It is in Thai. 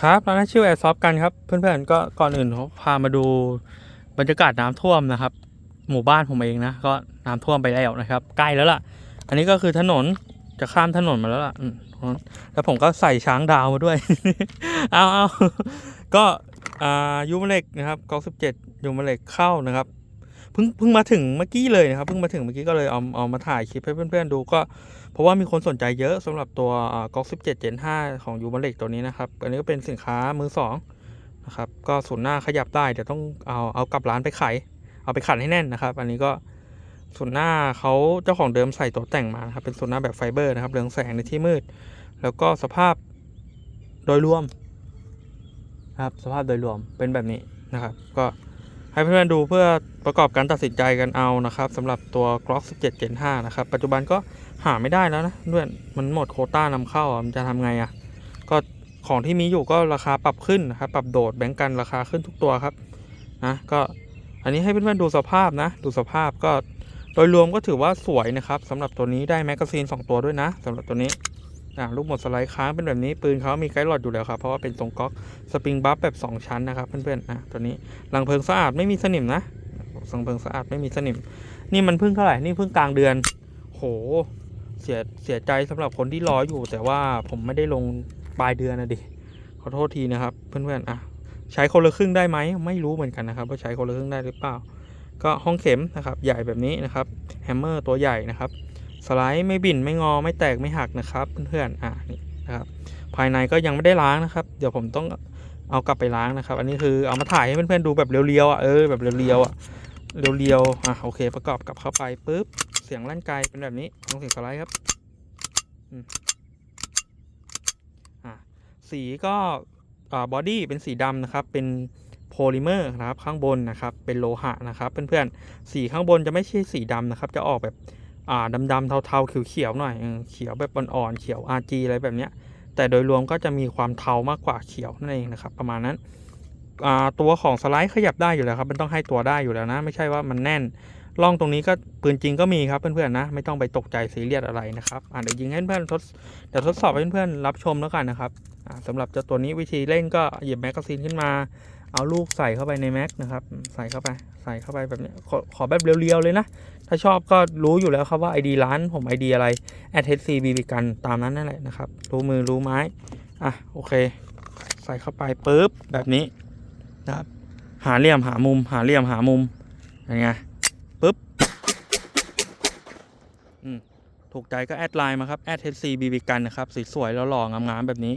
ครับร้านชื่อแอร์ซอฟกันครับ เพื่อนๆก็ก่อนอื่นเขาพามาดูบรรยากาศน้ำท่วมนะครับ หมู่บ้านผมเองนะ ก็น้ำท่วมไปแล้วนะครับ ใกล้แล้วล่ะ อันนี้ก็คือถนนจะข้ามถนนมาแล้วล่ะแล้วผมก็ใส่ช้างดาวมาด้วย เอาเอาก็อายูมาเล็กนะครับกองสิบเจ็ดยูมาเล็กเข้านะครับ พิ่งเพิ่งมาถึงเมื่อกี้เลยนะครับเพิ่งมาถึงเมื่อกี้ก็เลยเอาเอามาถ่ายคลิปให้เพื่อนๆดูก็ เพราะว่ามีคนสนใจเยอะสำหรับตัวก๊อก17 Gen 5ของยูมาเล็กตัวนี้นะครับอันนี้ก็เป็นสินค้ามือสองนะครับก็ศูนย์หน้าขยับได้เดี๋ยวต้องเอาเอากลับร้านไปไขเอาไปขันให้แน่นนะครับ อันนี้ก็ศูนย์หน้าเขาเจ้าของเดิมใส่ตัวแต่งมาครับเป็นศูนย์หน้าแบบไฟเบอร์นะครับเรืองแสงในที่มืด แล้วก็สภาพโดยรวมนะครับสภาพโดยรวมเป็นแบบนี้นะครับ ก็ ให้เพื่อนๆดูเพื่อประกอบการตัดสินใจกันเอานะครับสำหรับตัว Glock 17 Gen 5นะครับ ปัจจุบันก็หาไม่ได้แล้วนะเพื่อนมันหมดโคต้านำเข้าอะมันจะทำไงอะ ก็ของที่มีอยู่ก็ราคาปรับขึ้นนะครับปรับโดดแบงก์กันราคาขึ้นทุกตัวครับนะก็อันนี้ให้เพื่อนๆดูสภาพนะ ดูสภาพก็โดยรวมก็ถือว่าสวยนะครับสำหรับตัวนี้ได้แมกกาซีน2ตัวด้วยนะสำหรับตัวนี้ อ่าลูกหมดสไลด์ค้างเป็นแบบนี้ปืนเขามีไกด์หลอดอยู่แล้วครับเพราะว่าเป็นทรงก๊อกสปริงบัฟแบบ 2 ชั้นนะครับเพื่อนๆอะตัวนี้รังเพลิงสะอาดไม่มีสนิมนะรังเพลิงสะอาดไม่มีสนิม นี่มันเพิ่งเท่าไหร่นี่เพิ่งกลางเดือน โหเสียเสียใจสำหรับคนที่รออยู่ แต่ว่าผมไม่ได้ลงปลายเดือนนะดิขอโทษทีนะครับ เพื่อนๆอะใช้คนละครึ่งได้ไหมไม่รู้เหมือนกันนะครับว่าใช้คนละครึ่งได้หรือเปล่า ก็ห้องเข็มนะครับใหญ่แบบนี้นะครับแฮมเมอร์ตัวใหญ่นะครับ สไลด์ไม่บิ่นไม่งอไม่แตกไม่หักนะครับเพื่อนๆอะนี่นะครับภายในก็ยังไม่ได้ล้างนะครับ เดี๋ยวผมต้องเอากลับไปล้างนะครับ อันนี้คือเอามาถ่ายให้เพื่อนๆดูแบบเรียวๆอะเออแบบเรียวๆอะเรียวๆอะโอเค ประกอบกลับเข้าไปปุ๊บเสียงลั่นไกลเป็นแบบนี้ลองเสียงสไลด์ครับสีก็บอดี้เป็นสีดำนะครับ เป็นโพลิเมอร์นะครับข้างบนนะครับเป็นโลหะนะครับ เพื่อนๆสีข้างบนจะไม่ใช่สีดำนะครับ จะออกแบบ อ่าดำๆเทาๆเขียวๆหน่อยเขียวแบบอ่อนๆเขียว RG อะไรแบบเนี้ยแต่โดยรวมก็จะมีความเทามากกว่าเขียวนั่นเองนะครับ ประมาณนั้นตัวของสไลด์ขยับได้อยู่แล้วครับ มันต้องให้ตัวได้อยู่แล้วนะ ไม่ใช่ว่ามันแน่นล่องตรงนี้ก็ปืนจริงก็มีครับเพื่อนๆนะ ไม่ต้องไปตกใจซีเรียสอะไรนะครับเดี๋ยวยิงให้เพื่อนๆทดเดี๋ยวทดสอบให้เพื่อนๆรับชมแล้วกันนะครับอ่าสำหรับเจ้าตัวนี้วิธีเล่นก็หยิบแมกกาซีนขึ้นมา เอาลูกใส่เข้าไปในแม็กนะครับ ใส่เข้าไป ใส่เข้าไปแบบนี้ขอขอแบบเรียวๆเลยนะ ถ้าชอบก็รู้อยู่แล้วครับว่า ID ร้านผม ID อะไร a t c b b กันตามนั้นนั่นแหละนะครับ รู้มือรู้ไม้ อะโอเค ใส่เข้าไปปุ๊บแบบนี้นะครับ หาเหลี่ยมหามุม หาเหลี่ยมหามุมยังไงปุ๊บอืมถูกใจก็แอดไลน์มาครับ a t c b b กันนะครับสวยๆแล้วหล่องามๆแบบนี้